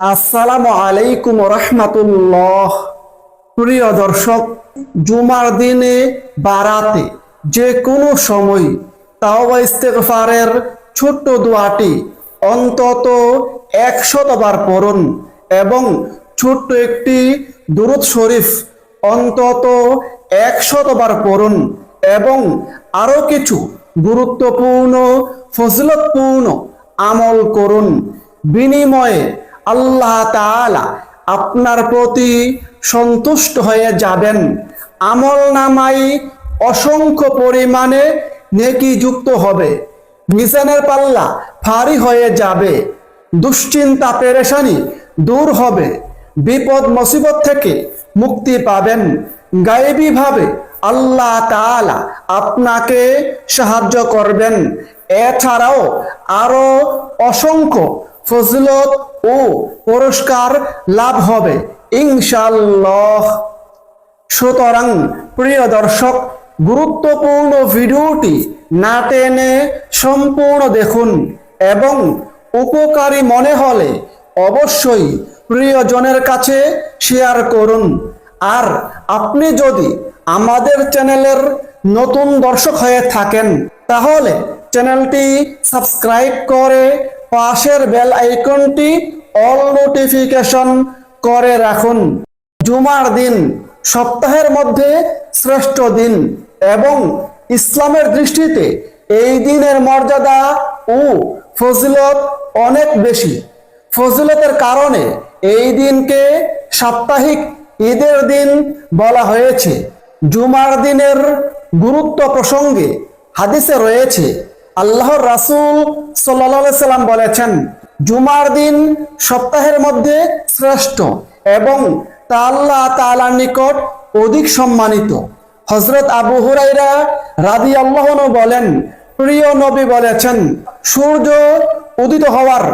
আসসালামু আলাইকুম রহমাতুল্লাহ। প্রিয় দর্শক, জুমার দিনে বারাতে যে কোনো সময় তাওবা ইস্তেগফারের ছোট্ট দোয়াটি অন্তত একশতবার পড়ুন এবং ছোট্ট একটি দুরুদ শরীফ অন্তত একশতবার পড়ুন এবং আরও কিছু গুরুত্বপূর্ণ, ফজিলতপূর্ণ আমল করুন। বিনিময়ে আল্লাহ আপনার প্রতি সন্তুষ্ট হয়ে যাবেন। আমল নামাই অসংখ্য পরিমাণে নেকি যুক্ত হবে। মিজানের পাল্লা ভারী হয়ে যাবে। দুশ্চিন্তা, পেরেশানি দূর হবে। বিপদ, মুসিবত থেকে মুক্তি পাবেন। গায়েবীভাবে আল্লাহ তাআলা আপনাকে সাহায্য করবেন। এছাড়াও আরও অসংখ্য ফজলত ও পুরস্কার লাভ হবে। ইনশাল্লাহ সুতরাং প্রিয় দর্শক, গুরুত্বপূর্ণ ভিডিওটি না টেনে সম্পূর্ণ দেখুন এবং উপকারী মনে হলে অবশ্যই প্রিয়জনের কাছে শেয়ার করুন। আর আপনি যদি আমাদের চ্যানেলের নতুন দর্শক হয়ে থাকেন, তাহলে চ্যানেলটি সাবস্ক্রাইব করে পাশের বেল আইকনটি অল নোটিফিকেশন করে রাখুন। জুমার দিন সপ্তাহের মধ্যে শ্রেষ্ঠ দিন এবং ইসলামের দৃষ্টিতে এই দিনের মর্যাদা ও ফজিলত অনেক বেশি। ফজিলতের কারণে এই দিনকে সাপ্তাহিক ঈদের দিন বলা হয়েছে। জুমার দিনের গুরুত্ব প্রসঙ্গে হাদিসে রয়েছে আল্লাহর রাসূল সাল্লাম বলেছেন, জুমার দিন সপ্তাহের মধ্যে শ্রেষ্ঠ এবং তা আল্লাহ তাআলার নিকট অধিক সম্মানিত। হজরত আবু হুরাইরা রাদি আল্লাহনু বলেন, প্রিয় নবী বলেছেন, সূর্য উদিত হওয়ার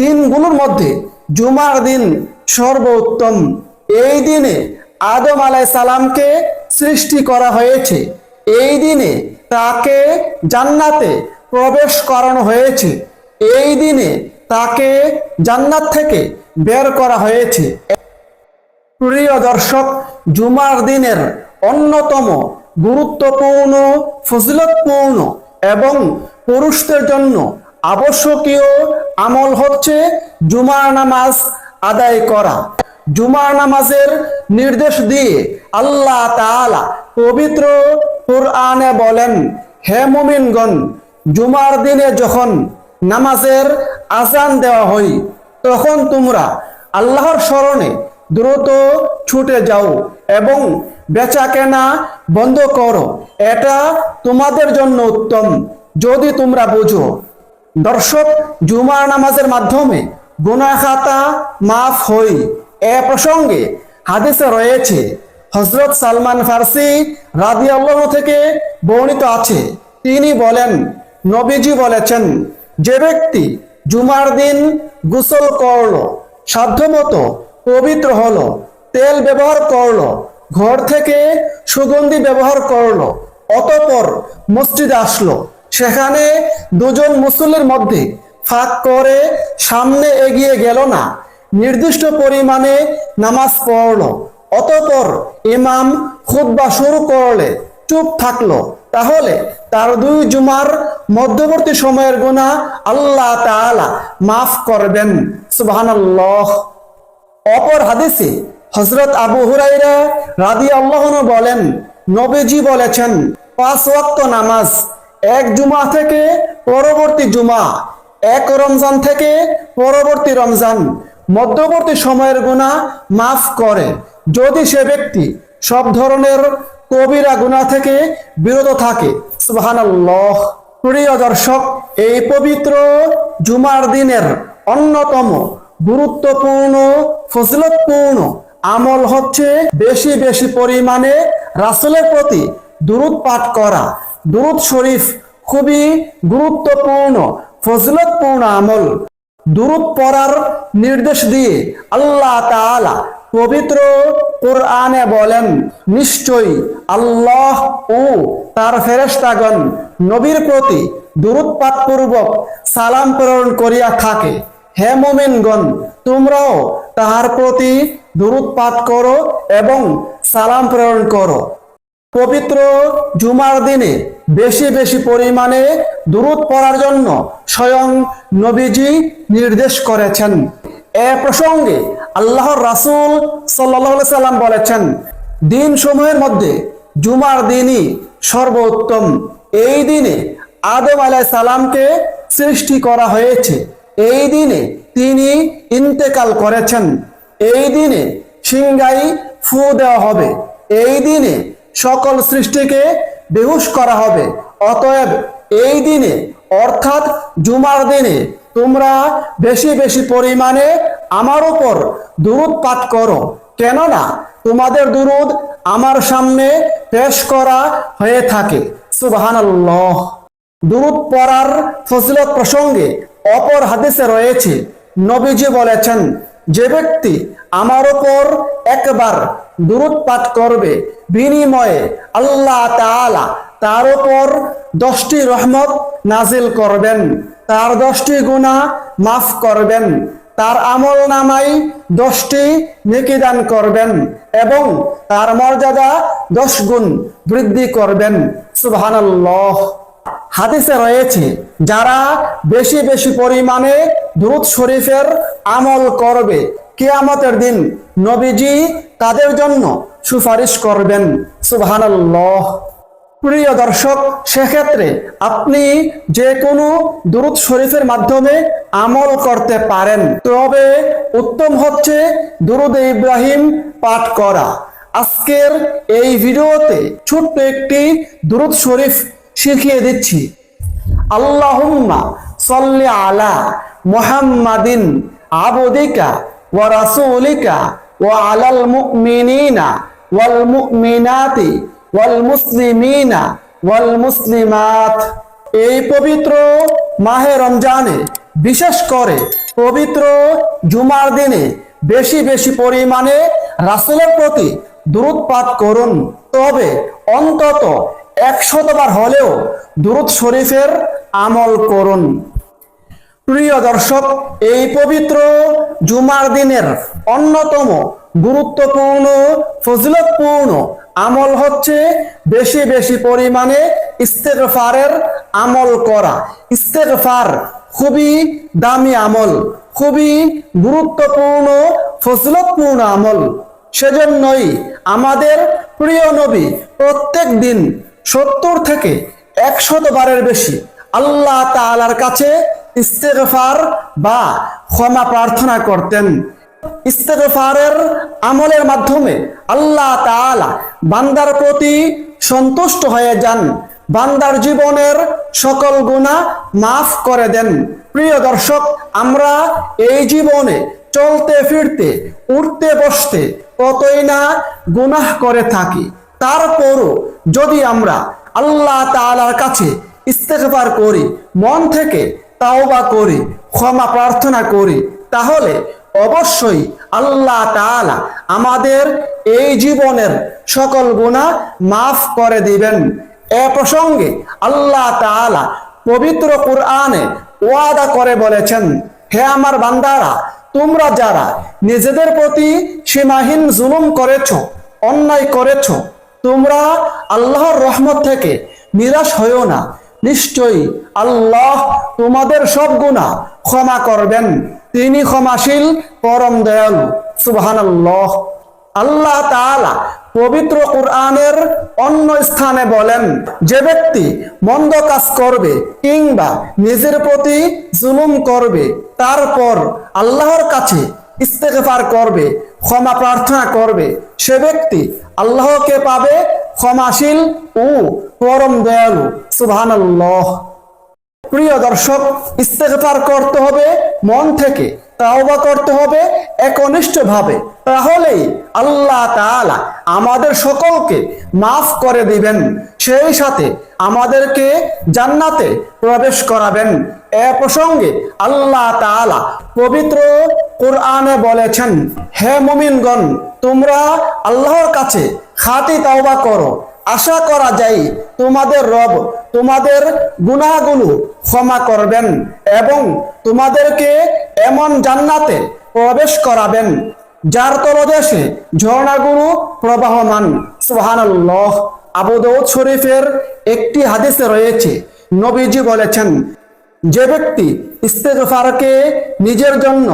দিনগুলোর মধ্যে জুমার দিন সর্বোত্তম। এই দিনে আদম আলাই সালামকে সৃষ্টি করা হয়েছে। এই দিনে তাকে জান্নাতে প্রবেশ করানো হয়েছে। এই দিনে তাকে জান্নাত থেকে বের করা হয়েছে। প্রিয় দর্শক, জুমার দিনের অন্যতম গুরুত্বপূর্ণ, ফজিলতপূর্ণ এবং পুরুষদের জন্য আবশ্যকীয় আমল হচ্ছে জুমার নামাজ আদায় করা। জুমার নামাজের নির্দেশ দিয়ে আল্লাহ তাআলা পবিত্র কুরআনে বলেন, হে জুমার দিনে যখন নামাজের আজান দেওয়া হয়, তখন তোমরা আল্লাহর স্মরণে দ্রুত ছুটে যাও এবং বেচা কেনা বন্ধ করো। এটা তোমাদের জন্য উত্তম। যদি তোমরা বুঝো, দর্শক, জুমার নামাজের মাধ্যমে গুনাহ খাতা মাফ হই এ প্রসঙ্গে হাদিসে রয়েছে হজরত সালমান ফার্সি রাদি থেকে বর্ণিত আছে। তিনি বলেন নবীজি বলেছেন, যে ব্যক্তি জুমার দিন গোসল করল, সাধ্যমতো পবিত্র হলো, তেল ব্যবহার করল, ঘর থেকে সুগন্ধি ব্যবহার করল, অতপর মসজিদে আসলো, সেখানে দুজন মুসল্লির মধ্যে ফাঁক করে সামনে এগিয়ে গেল না, নির্দিষ্ট পরিমাণে নামাজ পড়ল, অতপর ইমাম খুতবা শুরু করলে চুপ থাকল। তাহলে তার দুই জুমার মধ্যবর্তী সময়ের গুণা আল্লাহ তাআলা মাফ করবেন। সুবহানাল্লাহ। অপর হাদিসে হজরত আবু হুরাইরা রাদি আল্লাহনু বলেন, নবীজি বলেছেন, পাঁচ ওয়াক্ত নামাজ এক জুমা থেকে পরবর্তী জুমা এক রমজান থেকে পরবর্তী রমজান মধ্যবর্তী সময়ের গুণা মাফ করে। যদি সে ব্যক্তি সব ধরনের কবিরা গুণা থেকে বিরত থাকে। সুবহানাল্লাহ। প্রিয় দর্শক, এই পবিত্র জুমার দিনের অন্যতম গুরুত্বপূর্ণ, ফজিলতপূর্ণ আমল হচ্ছে বেশি বেশি পরিমাণে রাসূলের প্রতি দুরুদ পাঠ করা। দুরুদ শরীফ খুবই গুরুত্বপূর্ণ, ফজিলতপূর্ণ আমল। দুরুদ পড়ার নির্দেশ দিয়ে আল্লাহ তাআলা পবিত্র কোরআনে বলেন, নিশ্চয়ই আল্লাহ ও তার ফেরেশতাগণ নবীর প্রতি দুরুদ পাঠ পূর্বক সালাম প্রেরণ করিয়া থাকে। হে মোমিনগণ, তোমরাও তাহার প্রতি দুরুদ পাঠ করো এবং সালাম প্রেরণ করো। পবিত্র জুমার দিনে বেশি বেশি পরিমাণে দুরুদ পড়ার জন্য স্বয়ং নবীজি নির্দেশ করেছেন। এ প্রসঙ্গে আল্লাহর রাসূল সাল্লাল্লাহু সাল্লাম বলেছেন, দিন সময়ের মধ্যে জুমার দিনই সর্বোত্তম। এই দিনে আদম আলাইহিস সালামকে সৃষ্টি করা হয়েছে। এই দিনে তিনি ইন্তেকাল করেছেন। এই দিনে সিংগাই ফু দেওয়া হবে। এই দিনে সকল সৃষ্টিকে বেহুশ করা হবে। অতএব এই দিনে, অর্থাৎ জুমার দিনে, তোমরা বেশি বেশি পরিমাণে আমার উপর দুরুদ পাঠ করো। কেননা তোমাদের দুরুদ আমার সামনে পেশ করা হয়ে থাকে। সুবহানাল্লাহ। দুরুদ পড়ার ফজিলত প্রসঙ্গে অপর হাদিসে রয়েছে। নবীজি বলেছেন যে ব্যক্তি আমার ওপর একবার দুরুদ পাঠ করবে, বিনিময়ে আল্লাহ তাআলা তার ওপর দশটি রহমত নাজিল করবেন, তার দশটি গুনাহ মাফ করবেন, তার আমল নামাই দশটি নেকি দান করবেন এবং তার মর্যাদা দশ গুণ বৃদ্ধি করবেন। সুবহানাল্লাহ। হাদিসে রয়েছে, যারা বেশি বেশি পরিমাণে দুরুদ শরীফের আমল করবে। কিয়ামতের দিন নবীজি তাদের জন্য সুপারিশ করবেন। সুবহানাল্লাহ। প্রিয় দর্শক, সেক্ষেত্রে আপনি যে কোনো দুরুদ শরীফের মাধ্যমে আমল করতে পারেন। তবে উত্তম হচ্ছে দুরুদ ইব্রাহিম পাঠ করা। আজকের এই ভিডিওতে ছোট্ট একটি দুরুদ শরীফ শিখিয়ে দিচ্ছি। আল্লাহুম্মা সাল্লি আলা মুহাম্মাদিন আবদিকা ওয়া রাসূলিকা ওয়া আলাল মুমিনিনা ওয়াল মুমিনাতি ওয়াল মুসলিমিনা ওয়াল মুসলিমাত। এই পবিত্র মাহে রমজানে, বিশেষ করে পবিত্র জুমার দিনে বেশি বেশি পরিমাণে রাসূলের প্রতি পাঠ করুন। তবে অন্তত একশতবার হলেও দুরুদ শরীফের আমল করুন। প্রিয় দর্শক, এই পবিত্র জুমার দিনের অন্যতম গুরুত্বপূর্ণ, ফজিলতপূর্ণ আমল হচ্ছে বেশি বেশি পরিমাণে ইস্তেগফারের আমল করা। ইস্তেগফার খুবই দামি আমল, খুবই গুরুত্বপূর্ণ, ফজিলতপূর্ণ আমল। সেজন্যই আমাদের প্রিয় নবী প্রত্যেক দিন সত্তর থেকে একশত বারের বেশি আল্লাহ তালার কাছে ইস্তেগফার বা ক্ষমা প্রার্থনা করতেন। ইস্তেগফারের আমলের মাধ্যমে আল্লাহ তাআলা বান্দার প্রতি সন্তুষ্ট হয়ে যান, বান্দার জীবনের সকল গুনাহ মাফ করে দেন। প্রিয় দর্শক, আমরা এই জীবনে চলতে ফিরতে, উঠতে বসতে কতই না গুনাহ করে থাকি, তারপরও যদি আমরা আল্লাহ তাআলার কাছে ইস্তেগফার করি, মন থেকে তাওবা করি, ক্ষমা প্রার্থনা করি, তাহলে অবশ্যই আল্লাহ তাআলা আমাদের এই জীবনের সকল গুনাহ মাফ করে দিবেন। এ প্রসঙ্গে আল্লাহ তাআলা পবিত্র কোরআনে ওয়াদা করে বলেছেন, হে আমার বান্দারা, তোমরা যারা নিজেদের প্রতি সীমাহীন জুলুম করেছ, অন্যায় করেছ, তোমরা আল্লাহর রহমত থেকে নিরাশ হইও না। নিশ্চয়ই আল্লাহ তোমাদের সব গুণা ক্ষমা করবেন। তিনি ক্ষমাশীল, পরম দয়ালু। সুবহানাল্লাহ। আল্লাহ তাআলা পবিত্র কোরআনের অন্য স্থানে বলেন, যে ব্যক্তি মন্দ কাজ করবে কিংবা নিজের প্রতি জুলুম করবে, তারপর আল্লাহর কাছে ইস্তেগফার করবে, ক্ষমা প্রার্থনা করবে, সে ব্যক্তি আল্লাহকে পাবে ক্ষমাশীল ও পরম দয়ালু। সুবহানাল্লাহ। প্রিয় দর্শক, ইস্তেগফার করতে হবে মন থেকে, তাওবা করতে হবে একনিষ্ঠভাবে। তাহলেই আল্লাহ তাআলা আমাদের সকলকে মাফ করে দিবেন, সেই সাথে আমাদেরকে জান্নাতে প্রবেশ করাবেন। এ প্রসঙ্গে আল্লাহ তাআলা পবিত্র কোরআনে বলেছেন, হে মুমিনগণ, তোমরা আল্লাহর কাছে খাতি তাওবা করো। আশা করা যায় তোমাদের রব তোমাদের গুনাহগুলো ক্ষমা করবেন এবং তোমাদেরকে এমন জান্নাতে প্রবেশ করাবেন, যার তলদেশে ঝর্ণাগুলো প্রবাহমান। সুবহানাল্লাহ। আবু দাউদ শরীফের একটি হাদিসে রয়েছে, নবীজি বলেছেন, যে ব্যক্তি ইস্তেগফারকে নিজের জন্য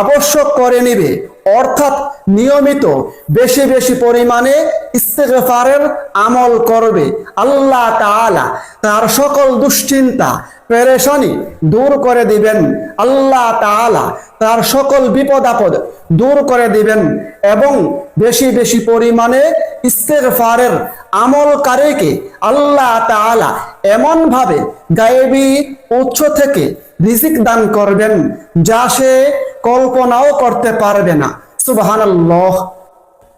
আবশ্যক করে নিবে অর্থাৎ নিয়মিত বেশি বেশি পরিমাণে ইস্তেগফারের আমল করবে। আল্লাহ তাআলা তার সকল দুশ্চিন্তা, পেরেশানি দূর করে দিবেন। আল্লাহ তাআলা তার সকল বিপদ আপদ দূর করে দিবেন এবং বেশি বেশি পরিমাণে ইস্তেগফারের আমলকারীকে আল্লাহ তাআলা এমনভাবে গায়েবী উৎস থেকে রিজিক দান করবেন, যা সে কল্পনাও করতে পারবে না। সুবহানাল্লাহ।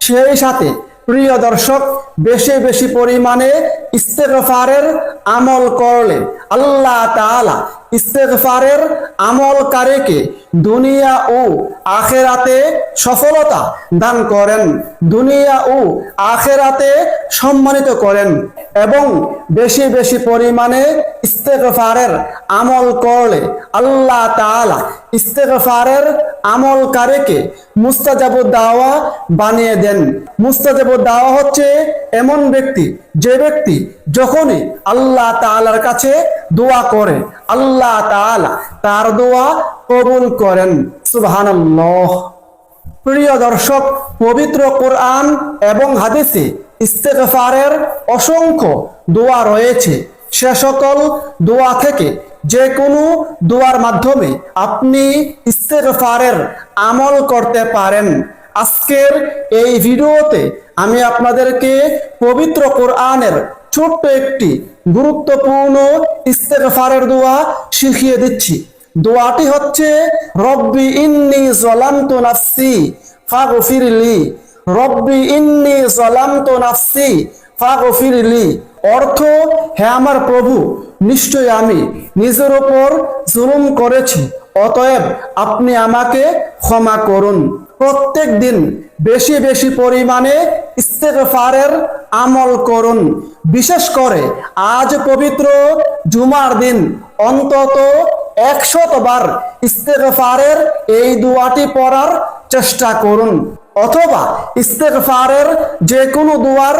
সেই সাথে প্রিয় দর্শক, বেশি বেশি পরিমাণে ইস্তেগফারের আমল করলে আল্লাহ তাআলা ইস্তেগফারের আমলকারীকে দুনিয়া ও আখেরাতে সফলতা দান করেন। দুনিয়া ও আখেরাতে সম্মানিত করেন এবং বেশি বেশি পরিমাণে ইস্তেগফারের আমল করলে আল্লাহ তাআলা ইস্তেগফারের আমলকারীকে মুস্তাজাবুদ দাওয়া বানিয়ে দেন। মুস্তাজাবুদ দাওয়া হচ্ছে এমন ব্যক্তি, যে ব্যক্তি যখনই আল্লাহ তাআলার কাছে দোয়া করে। আল্লাহ তার দোয়া কবুল করেন। সুবহানাল্লাহ। প্রিয় দর্শক, পবিত্র কোরআন এবং হাদিসে ইস্তেগফারের অসংখ্য দোয়া রয়েছে। সে সকল দোয়া থেকে যে কোনো দোয়ার মাধ্যমে আপনি ইস্তেগফারের আমল করতে পারেন। আজকের এই ভিডিওতে আমি আপনাদেরকে পবিত্র কোরআনের ছোট্ট একটি গুরুত্বপূর্ণ ইস্তেগফারের দোয়া শিখিয়ে দিচ্ছি। দোয়াটি হচ্ছে, রব্বি ইন্নি জলামতু নাফসি ফাগফিরলি। রব্বি ইন্নি জলামতু নাফসি ফাগফিরলি। অর্থ, হে আমার প্রভু, নিশ্চয় আমি নিজের ওপর জুলুম করেছি, অতএব আপনি আমাকে ক্ষমা করুন। প্রত্যেক দিন বেশি বেশি পরিমাণে ইস্তেগফারের আমল করুন। বিশেষ করে আজ পবিত্র জুমার দিন, অন্তত একশত বার ইস্তেগফারের এই দুয়াটি পড়ার চেষ্টা করুন অথবা ইস্তেগফারের যে কোনো দুয়ার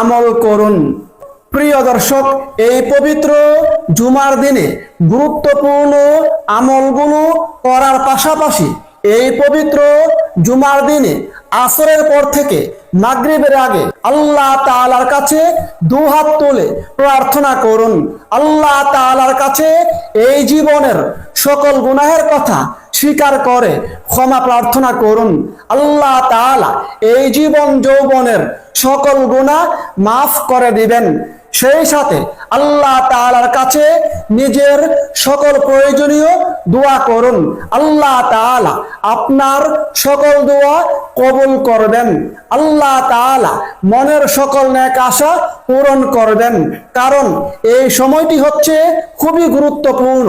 আমল করুন। প্রিয় দর্শক, এই পবিত্র জুমার দিনে গুরুত্বপূর্ণ আমলগুলো করার পাশাপাশি এই পবিত্র জুমার দিনে আসরের পর থেকে মাগরিবের আগে আল্লাহ তালার কাছে দুহাত তুলে প্রার্থনা করুন। আল্লাহ তালার কাছে এই জীবনের সকল গুনাহের কথা স্বীকার করে ক্ষমা প্রার্থনা করুন। আল্লাহ তাআলা এই জীবন যৌবনের সকল গুনাহ মাফ করে দিবেন। সেই সাথে আল্লাহ তালার কাছে নিজের সকল প্রয়োজনীয় দোয়া করুন। আল্লাহ তাআলা আপনার সকল দোয়া কবুল করবেন। আল্লাহ তাআলা মনের সকল ন্যাক আশা পূরণ করবেন। কারণ এই সময়টি হচ্ছে খুবই গুরুত্বপূর্ণ।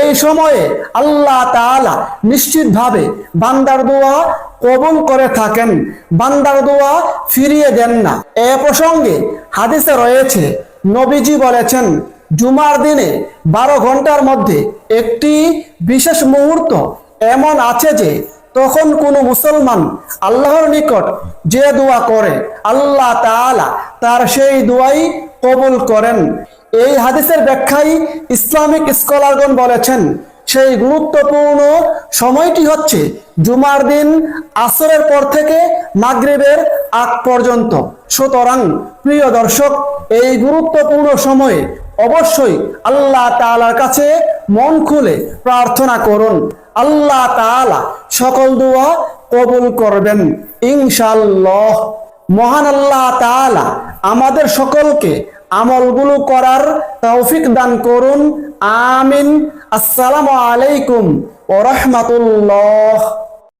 এই সময়ে আল্লাহ তাআলা নিশ্চিতভাবে বান্দার দোয়া কবুল করে থাকেন। বান্দার দোয়া ফিরিয়ে দেন না। এ প্রসঙ্গে হাদিসে রয়েছে, নবীজি বলেছেন, জুমার দিনে বারো ঘণ্টার মধ্যে একটি বিশেষ মুহূর্ত এমন আছে যে, তখন কোনো মুসলমান আল্লাহর নিকট যে দোয়া করে, আল্লাহ তাআলা তার সেই দোয়াই কবুল করেন। এই হাদিসের ব্যাখ্যায় ইসলামিক স্কলারগণ বলেছেন সেই গুরুত্বপূর্ণ সময়টি হচ্ছে জুমার দিন আসরের পর থেকে মাগরিবের আগ পর্যন্ত। সুতরাং প্রিয় দর্শক, এই গুরুত্বপূর্ণ সময়ে অবশ্যই আল্লাহ তালার কাছে মন খুলে প্রার্থনা করুন। আল্লাহ তাআলা সকল দোয়া কবুল করবেন, ইনশাআল্লাহ। মহান আল্লাহ তাআলা আমাদের সকলকে আমলগুলো করার তৌফিক দান করুন। আমিন। আসসালামু আলাইকুম ও রাহমাতুল্লাহ।